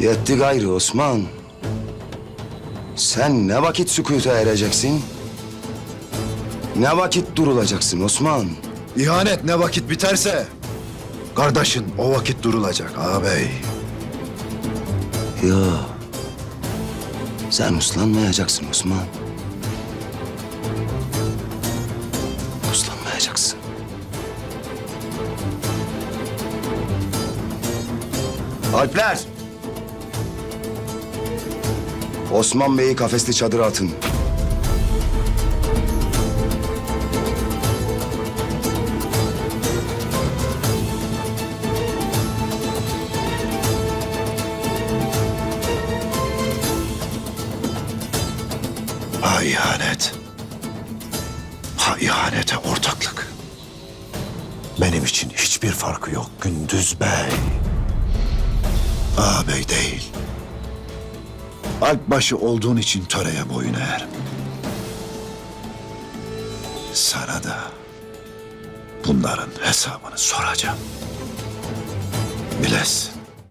Yetti gayrı Osman. Sen ne vakit sükuta ereceksin? Ne vakit durulacaksın Osman? İhanet ne vakit biterse kardeşin o vakit durulacak ağabey. Yo. Sen uslanmayacaksın Osman. Uslanmayacaksın. Alpler! Osman Bey'i kafesli çadıra atın. Ha ihanet. Ha ihanete ortaklık. Benim için hiçbir farkı yok Gündüz Bey. Ağabey değil. Alpbaşı olduğun için töreye boyun eğerim. Sana da bunların hesabını soracağım. Bilesin.